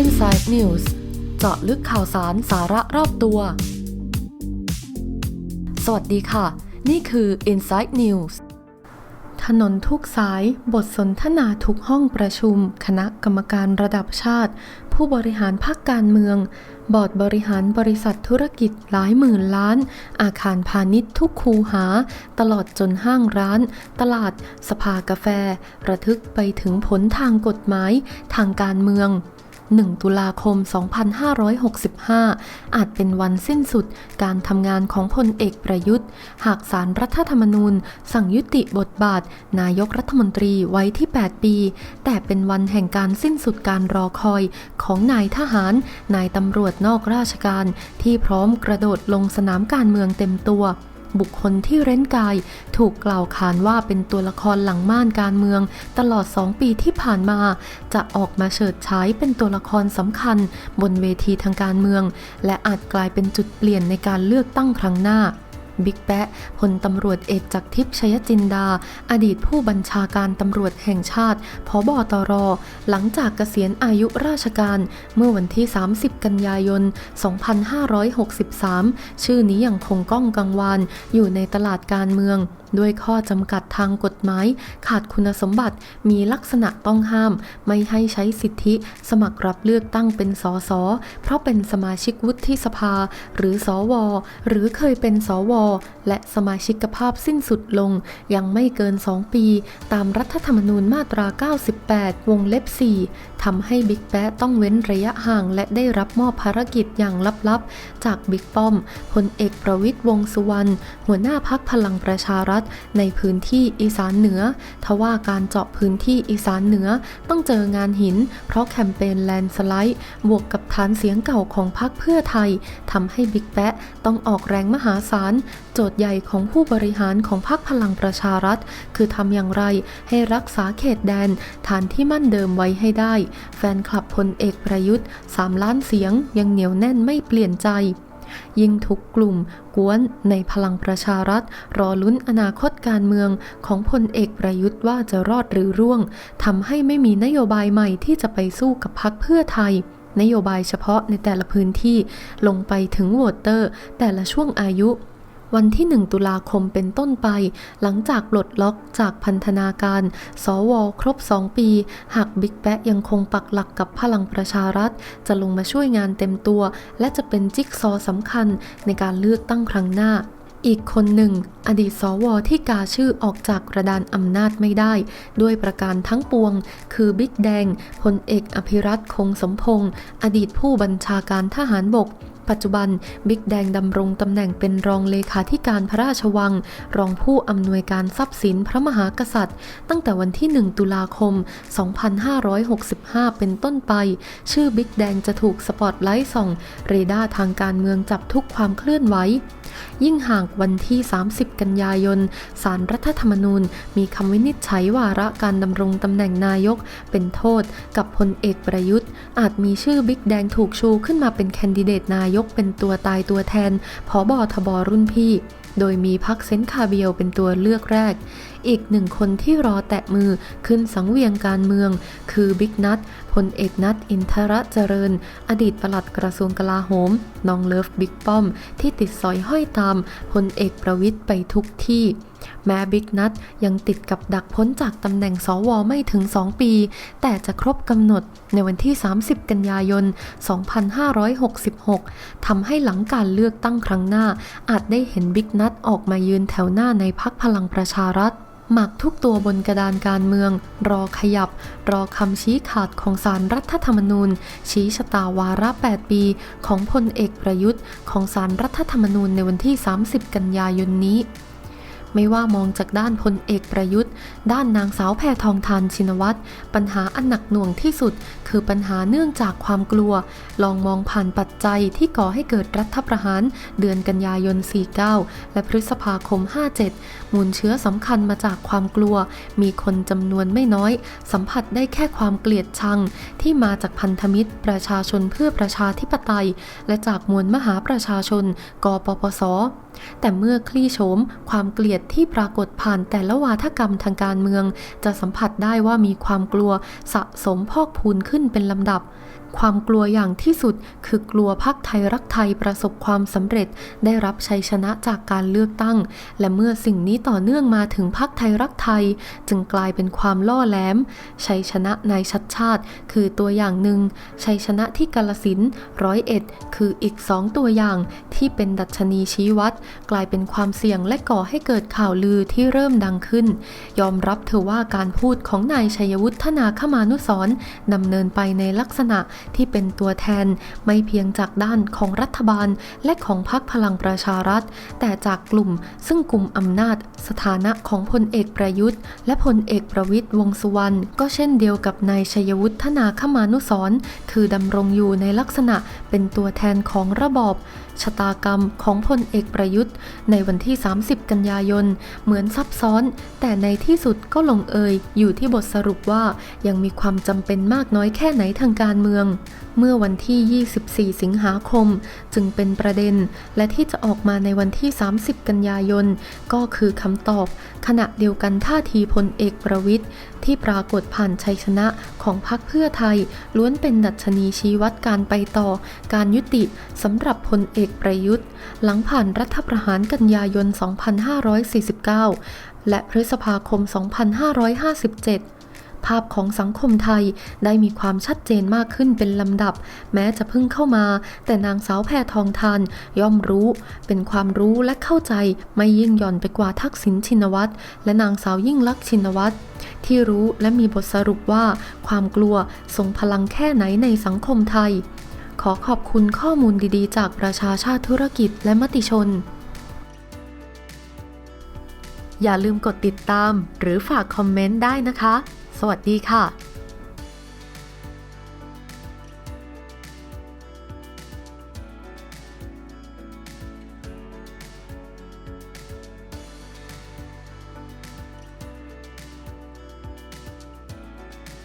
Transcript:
Inside News เจาะลึกข่าวสารสาระรอบตัว สวัสดีค่ะ นี่คือ Inside News ถนนทุกสาย บทสนทนาทุกห้องประชุม คณะกรรมการระดับชาติ ผู้บริหารภาคการเมือง บอร์ดบริหารบริษัทธุรกิจหลายหมื่นล้าน อาคารพาณิชย์ทุกคูหา ตลอดจนห้างร้าน ตลาด สภากาแฟ ระทึกไปถึงผลทางกฎหมาย ทางการเมือง 1 ตุลาคม 2565 อาจเป็นวันสิ้นสุดการทำงานของพลเอกประยุทธ์ หากสารรัฐธรรมนูญ สั่งยุติบทบาท นายกรัฐมนตรีไว้ที่ 8 ปี แต่เป็นวันแห่งการสิ้นสุดการรอคอยของนายทหาร นายตำรวจนอกราชการ ที่พร้อมกระโดดลงสนามการเมืองเต็มตัว บุคคลที่เร้นกาย ถูกกล่าวขานว่าเป็นตัวละครหลังม่านการเมือง ตลอด 2 ปีที่ผ่านมา จะออกมาเฉิดฉายเป็นตัวละครสำคัญ บนเวทีทางการเมือง และอาจกลายเป็นจุดเปลี่ยนในการเลือกตั้งครั้งหน้า บิ๊กแปะพลตำรวจเอกจากทิพย์ชัยจินดา อดีตผู้บัญชาการตำรวจแห่งชาติพบตร หลังจากเกษียณอายุราชการเมื่อวันที่ 30 กันยายน 2563 ชื่อนี้ยังคงก้องกังวานอยู่ในตลาดการเมือง ด้วยข้อจำกัดทางกฎหมาย ขาดคุณสมบัติมีลักษณะต้องห้าม ไม่ให้ใช้สิทธิ สมัครรับเลือกตั้งเป็นสสเพราะเป็นสมาชิกวุฒิสภา หรือสว หรือเคยเป็นสว และสมาชิกภาพสิ้นสุดลง ยังไม่เกิน 2 ปี ตามรัฐธรรมนูญมาตรา 98 วงเล็บ 4ทำให้บิ๊กแป๊ะต้องเว้นระยะห่างและได้รับมอบภารกิจอย่างลับๆ จากบิ๊กป้อมพลเอกประวิตยวงสุวรรณหัวหน้าพักพลังประชารัฐในพื้นที่อีสานเหนือ ทว่าการเจาะพื้นที่อีสานเหนือต้องเจองานหิน เพราะแคมเปญแลนสไลด์ บวกกับฐานเสียงเก่าของพรรคเพื่อไทยทำให้บิ๊กแป๊ะต้องออกแรงมหาศาล โจทย์ใหญ่ของผู้บริหารของพรรคพลังประชารัฐ คือทำอย่างไรให้รักษาเขตแดน ฐานที่มั่นเดิมไว้ให้ได้ แฟนคลับพลเอกประยุทธ์ 3 ล้านเสียงยังเหนียวแน่นไม่เปลี่ยนใจ ยิ่งทุกกลุ่มกวนในพลังประชารัฐ รอลุ้นอนาคตการเมืองของพลเอกประยุทธ์ว่าจะรอดหรือร่วงทำให้ไม่มีนโยบายใหม่ที่จะไปสู้กับพรรคเพื่อไทยนโยบายเฉพาะในแต่ละพื้นที่ลงไปถึงโหวตเตอร์ แต่ละช่วงอายุ วันที่ 1 ตุลาคมเป็นต้นไป หลังจากปลดล็อกจากพันธนาการ สวครบ 2 ปี หากบิ๊กแป๊ะยังคงปักหลักกับพลังประชารัฐ จะลงมาช่วยงานเต็มตัว และจะเป็นจิ๊กซอสำคัญในการเลือกตั้งครั้งหน้า อีกคนหนึ่ง อดีตสวที่กาชื่อออกจากกระดานอำนาจไม่ได้ ด้วยประการทั้งปวง คือบิ๊กแดงพลเอกอภิรัตคงสมพงศ์อดีตผู้บัญชาการทหารบกปัจจุบันบิ๊กแดงดำรงตำแหน่งเป็นรองเลขาธิการพระราชวัง รองผู้อำนวยการทรัพย์สินพระมหากษัตริย์ ตั้งแต่วันที่ 1 ตุลาคม 2565 เป็นต้นไป ชื่อบิ๊กแดงจะถูกสปอตไลท์ส่อง เรดาร์ทางการเมืองจับทุกความเคลื่อนไหว ยิ่งห่างวันที่ 30 กันยายนสารรัฐธรรมนูญ มีคำวินิจฉัยวาระการดำรงตำแหน่งนายก เป็นโทษกับพลเอกประยุทธ์ อาจมีชื่อบิ๊กแดงถูกชูขึ้นมาเป็นแคนดิเดตนายกเป็นตัวตายตัวแทนผอบอทบรุ่นพี่โดยมีพักเซนต์คาเบียวเป็นตัวเลือกแรก อีกหนึ่งคนที่รอแตะมือขึ้นสังเวียงการเมือง คือบิ๊กนัทพลเอกนัทอินทรเจริญ อดีตปลัดกระทรวงกลาโหมน้องเลิฟบิ๊กป้อม ที่ติดสอยห้อยตามพลเอกประวิทย์ไปทุกที่แม้บิ๊กนัทยังติดกับดักพ้นจากตำแหน่งสวไม่ถึง 2 ปี แต่จะครบกำหนดในวันที่ 30 กันยายน 2566 ทำให้หลังการเลือกตั้งครั้งหน้า อาจได้เห็นบิ๊กนัทออกมายืนแถวหน้าในพักพลังประชารัฐ หมักทุกตัวบนกระดานการเมือง รอขยับ รอคำชี้ขาดของสารรัฐธรรมนูญ ชี้ชะตาวาระ 8 ปี ของพลเอกประยุทธ์ ของสารรัฐธรรมนูญในวันที่ 30 กันยายนนี้ ไม่ว่ามองจากด้านพลเอกประยุทธ์ ด้านนางสาวแพทองทานชินวัตร ปัญหาอันหนักหน่วงที่สุด คือปัญหาเนื่องจากความกลัว ลองมองผ่านปัจจัยที่ก่อให้เกิดรัฐประหาร เดือนกันยายน 49 และพฤษภาคม 57 มูลเชื้อสำคัญมาจากความกลัว มีคนจำนวนไม่น้อย สัมผัสได้แค่ความเกลียดชัง ที่มาจากพันธมิตร ประชาชนเพื่อประชาธิปไตย และจากมวลมหาประชาชน กปปส แต่เมื่อคลี่โฉมความเกลียดที่ปรากฏผ่านแต่ละวาทกรรมทางการเมือง จะสัมผัสได้ว่ามีความกลัวสะสมพอกพูนขึ้นเป็นลำดับ ความกลัวอย่างที่สุดคือกลัวพักไทยรักไทยประสบความสำเร็จ ได้รับชัยชนะจากการเลือกตั้ง และเมื่อสิ่งนี้ต่อเนื่องมาถึงพักไทยรักไทย จึงกลายเป็นความล่อแหลม ชัยชนะนายชัดชาติ คือตัวอย่างหนึ่ง ชัยชนะที่กาลสินร้อยเอ็ดคืออีกสองตัวอย่างที่เป็นดัชนีชี้วัด กลายเป็นความเสี่ยงและก่อให้เกิดข่าวลือที่เริ่มดังขึ้น ยอมรับเถอะว่าการพูดของนายชัยวุฒิธนาคมานุสรณ์ดำเนินไปในลักษณะที่เป็นตัวแทนไม่เพียงจากด้านของรัฐบาลและของพรรคพลังประชารัฐ แต่จากกลุ่มซึ่งกลุ่มอำนาจ สถานะของพลเอกประยุทธ์ และพลเอกประวิตยวงษ์สุวรรณก็เช่นเดียวกับนายชัยวุฒิธนาคมานุสร์คือดำรงอยู่ในลักษณะเป็นตัวแทนของระบอบชะตากรรมของพลเอกประยุทธ์ ในวันที่ 30 กันยายน เหมือนซับซ้อน แต่ในที่สุดก็ลงเอยอยู่ที่บทสรุปว่ายังมีความจำเป็นมากน้อยแค่ไหนทางการเมืองเมื่อวันที่ 24 สิงหาคม จึงเป็นประเด็น และที่จะออกมาในวันที่ 30 กันยายน ก็คือคำตอบ ขณะเดียวกันท่าทีพลเอกประวิทย์ที่ปรากฏผ่านชัยชนะของพรรคเพื่อไทย ล้วนเป็นดัชนีชี้วัดการไปต่อ การยุติสำหรับพลเอกประยุทธ์ หลังผ่านรัฐประหารกันยายน 2549 และพฤษภาคม 2557 ภาพของสังคมไทยได้มีความชัดเจนมากขึ้นเป็นลำดับ แม้จะเพิ่งเข้ามา แต่นางสาวแพทองทานย่อมรู้ เป็นความรู้และเข้าใจไม่ยิ่งหย่อนไปกว่าทักษิณชินวัตรและนางสาวยิ่งลักษณ์ชินวัตรที่รู้และมีบทสรุปว่า ความกลัวทรงพลังแค่ไหนในสังคมไทย ขอขอบคุณข้อมูลดีๆ จากประชาชาติธุรกิจและมติชน อย่าลืมกดติดตาม หรือฝากคอมเมนต์ได้นะคะ สวัสดีค่ะ